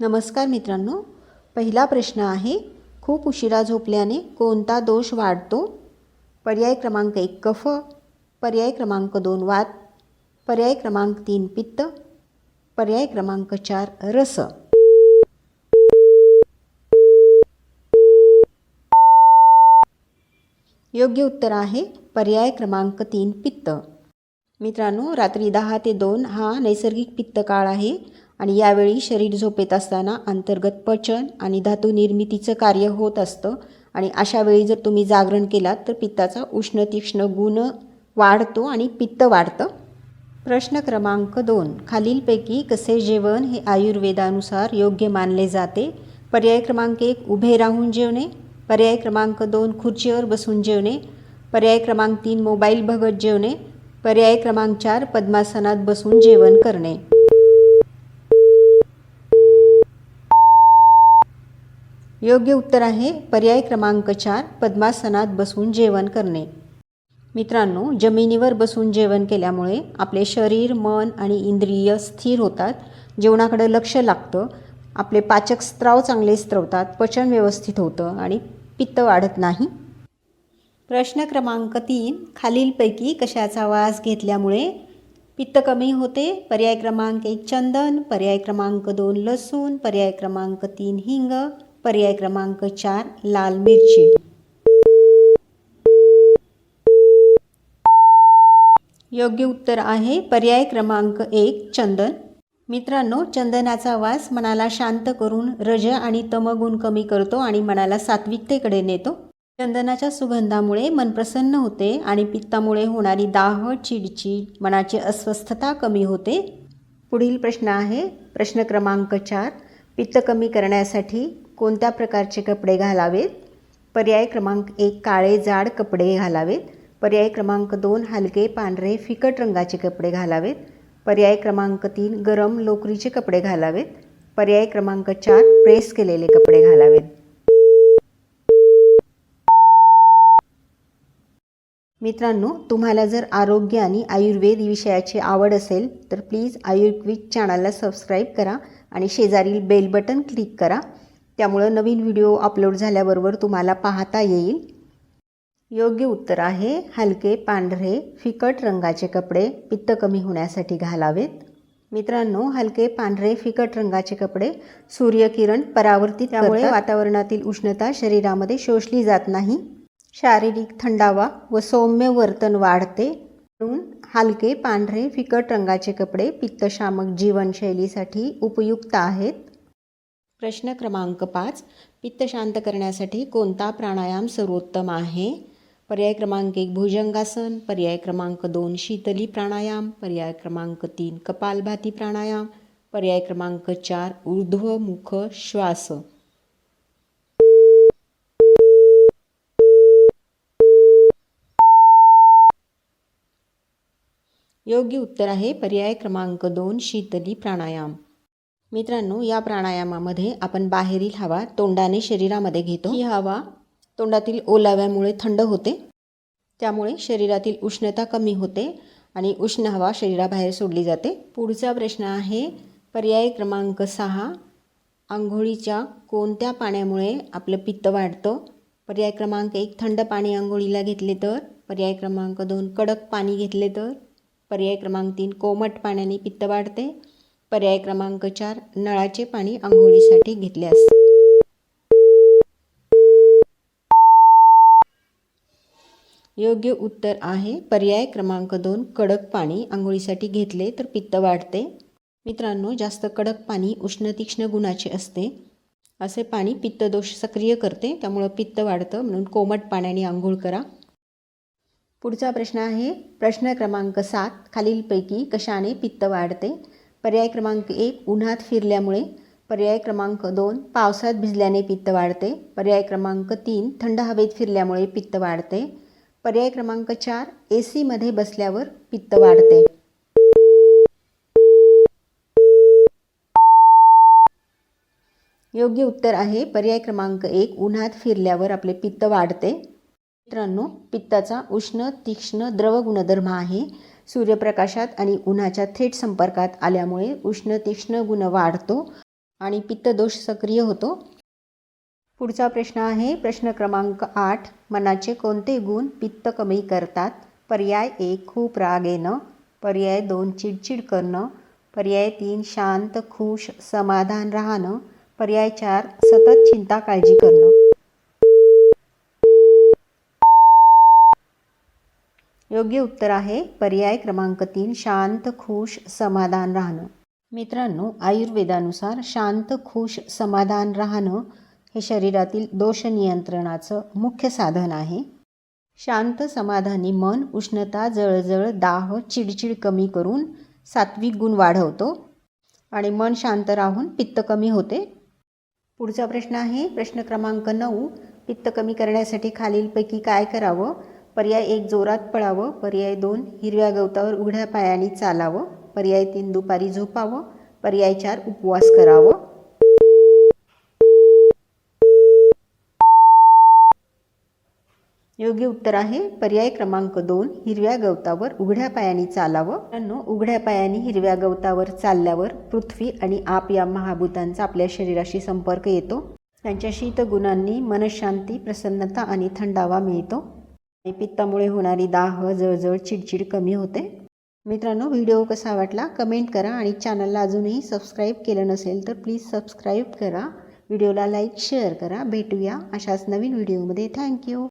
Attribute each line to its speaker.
Speaker 1: नमस्कार मित्रांनो पहिला प्रश्न आहे खूप उशिरा झोपल्याने कोणता दोष वाढतो? पर्याय क्रमांक एक कफ पर्याय क्रमांक दोन वात पर्याय क्रमांक तीन पित्त पर्याय क्रमांक चार रस. योग्य उत्तर आहे पर्याय क्रमांक तीन पित्त. मित्रांनो रात्री दहा ते दोन हा नैसर्गिक पित्त काळ आहे. आणि यावेळी शरीर झोपेत असताना अंतर्गत पचन आणि धातू निर्मितीचं कार्य होत असतं. आणि अशा वेळी जर तुम्ही जागरण केलात तर पित्ताचा उष्ण तीक्ष्ण गुण वाढतो आणि पित्त वाढतं. प्रश्न क्रमांक दोन. खालीलपैकी कसे जेवण हे आयुर्वेदानुसार योग्य मानले जाते? पर्याय क्रमांक एक उभे राहून जेवणे. पर्याय क्रमांक दोन खुर्चीवर बसून जेवणे. पर्याय क्रमांक तीन मोबाईल बघत जेवणे. पर्याय क्रमांक चार पद्मासनात बसून जेवण करणे. योग्य उत्तर आहे. पर्याय क्रमांक चार पद्मासनात बसून जेवण करणे. मित्रांनो जमिनीवर बसून जेवण केल्यामुळे आपले शरीर मन आणि इंद्रिय स्थिर होतात. जेवणाकडे लक्ष लागतं. आपले पाचक स्त्राव चांगले स्त्रवतात पचन व्यवस्थित होतं आणि पित्त वाढत नाही. प्रश्न क्रमांक तीन खालीलपैकी कशाचा वास घेतल्यामुळे पित्त कमी होते? पर्याय क्रमांक एक चंदन. पर्याय क्रमांक दोन लसूण. पर्याय क्रमांक तीन हिंग. पर्याय क्रमांक चार लाल मिरची. योग्य उत्तर आहे पर्याय क्रमांक एक चंदन. मित्रांनो चंदनाचा वास मनाला शांत करून रज आणि तमगुण कमी करतो आणि मनाला सात्विकतेकडे नेतो. चंदनाच्या सुगंधामुळे मन प्रसन्न होते आणि पित्तामुळे होणारी दाह चिडचिड मनाची अस्वस्थता कमी होते. पुढील प्रश्न आहे प्रश्न क्रमांक चार पित्त कमी करण्यासाठी कोणत्या प्रकारचे कपडे घालावेत? पर्याय क्रमांक एक काळे जाड कपडे घालावेत. पर्याय क्रमांक दोन हलके पांढरे फिकट रंगाचे कपडे घालावेत. पर्याय क्रमांक तीन गरम लोकरीचे कपडे घालावेत. पर्याय क्रमांक चार प्रेस केलेले कपडे घालावेत. मित्रांनो तुम्हाला जर आरोग्य आणि आयुर्वेद विषयाची आवड असेल तर प्लीज आयुर्वेद चॅनलला सबस्क्राईब करा आणि शेजारील बेल बटन क्लिक करा. त्यामुळं नवीन व्हिडिओ अपलोड झाल्याबरोबर तुम्हाला पाहता येईल. योग्य उत्तर आहे हलके पांढरे फिकट रंगाचे कपडे पित्त कमी होण्यासाठी घालावेत. मित्रांनो हलके पांढरे फिकट रंगाचे कपडे सूर्यकिरण परावर्तित त्यामुळे वातावरणातील उष्णता शरीरामध्ये शोषली जात नाही. शारीरिक थंडावा व सौम्य वर्तन वाढते. म्हणून हलके पांढरे फिकट रंगाचे कपडे पित्तशामक जीवनशैलीसाठी उपयुक्त आहेत. प्रश्न क्रमांक पाच पित्त शांत करण्यासाठी कोणता प्राणायाम सर्वोत्तम आहे? पर्याय क्रमांक एक भुजंगासन. पर्याय क्रमांक दोन शीतली प्राणायाम. पर्याय क्रमांक तीन कपालभाती प्राणायाम. पर्याय क्रमांक चार ऊर्ध्वमुख श्वास. योग्य उत्तर आहे. पर्याय क्रमांक दोन शीतली प्राणायाम. मित्रांनो या प्राणायामामध्ये आपण बाहेरील हवा तोंडाने शरीरामध्ये घेतो. ही हवा तोंडातील ओलाव्यामुळे थंड होते. त्यामुळे शरीरातील उष्णता कमी होते आणि उष्ण हवा शरीराबाहेर सोडली जाते. पुढचा प्रश्न आहे पर्याय क्रमांक सहा आंघोळीच्या कोणत्या पाण्यामुळे आपलं पित्त वाढतं? पर्याय क्रमांक एक थंड पाणी आंघोळीला घेतले तर? पर्याय क्रमांक दोन कडक पाणी घेतले तर? पर्याय क्रमांक तीन कोमट पाण्याने पित्त वाढते. पर्याय क्रमांक चार नळाचे पाणी आंघोळीसाठी घेतल्यास. योग्य उत्तर आहे पर्याय क्रमांक दोन कडक पाणी आंघोळीसाठी घेतले तर पित्त वाढते. मित्रांनो जास्त कडक पाणी उष्ण तीक्ष्ण गुणाचे असते. असे पाणी पित्तदोष सक्रिय करते त्यामुळं पित्त वाढतं म्हणून कोमट पाण्याने आंघोळ करा. पुढचा प्रश्न आहे प्रश्न क्रमांक सात खालीलपैकी कशाने पित्त वाढते? पर्याय क्रमांक एक उन्हात फिरल्यामुळे. पर्याय क्रमांक दोन पावसात भिजल्याने पित्त वाढते. पर्याय क्रमांक तीन थंड हवेत फिरल्यामुळे पित्त वाढते. पर्याय क्रमांक चार ए सीमध्ये बसल्यावर पित्त वाढते. योग्य उत्तर आहे पर्याय क्रमांक एक उन्हात फिरल्यावर आपले पित्त वाढते. मित्रांनो पित्ताचा उष्ण तीक्ष्ण द्रव गुणधर्म आहे. सूर्यप्रकाशात आणि उन्हाच्या थेट संपर्कात आल्यामुळे उष्णतीक्ष्ण गुण वाढतो आणि पित्तदोष सक्रिय होतो. पुढचा प्रश्न आहे प्रश्न क्रमांक आठ मनाचे कोणते गुण पित्त कमी करतात? पर्याय एक खूप राग येणं. पर्याय दोन चिडचिड करणं. पर्याय तीन शांत खुश समाधान राहणं. पर्याय चार सतत चिंता काळजी करणं. योग्य उत्तर आहे. पर्याय क्रमांक तीन शांत खुश समाधान राहणं. मित्रांनो आयुर्वेदानुसार शांत खुश समाधान राहणं हे शरीरातील दोष नियंत्रणाचं मुख्य साधन आहे. शांत समाधानी मन उष्णता जळजळ दाह चिडचिड कमी करून सात्विक गुण वाढवतो आणि मन शांत राहून पित्त कमी होते. पुढचा प्रश्न आहे. प्रश्न क्रमांक नऊ पित्त कमी करण्यासाठी खालीलपैकी काय करावं? पर्याय एक जोरात पळावं पर्याय दोन हिरव्या गवतावर उघड्या पायाने चालावं पर्याय तीन दुपारी झोपावं पर्याय चार उपवास करावं. योग्य उत्तर आहे पर्याय क्रमांक दोन हिरव्या गवतावर उघड्या पायाने चालावं. मित्रांनो उघड्या पायाने हिरव्या गवतावर चालल्यावर पृथ्वी आणि आप या महाभूतांचा आपल्या शरीराशी संपर्क येतो. त्यांच्या शीतगुणांनी मनशांती प्रसन्नता आणि थंडावा मिळतो. पित्तामुळे होणारी दाह जळजळ चिडचिड कमी होते. मित्रांनो व्हिडिओ कसा वाटला कमेंट करा आणि चॅनलला अजूनही सबस्क्राईब केलं नसेल तर प्लीज सबस्क्राईब करा. व्हिडिओला लाईक शेअर करा. भेटूया अशाच नवीन व्हिडिओमध्ये. थँक्यू.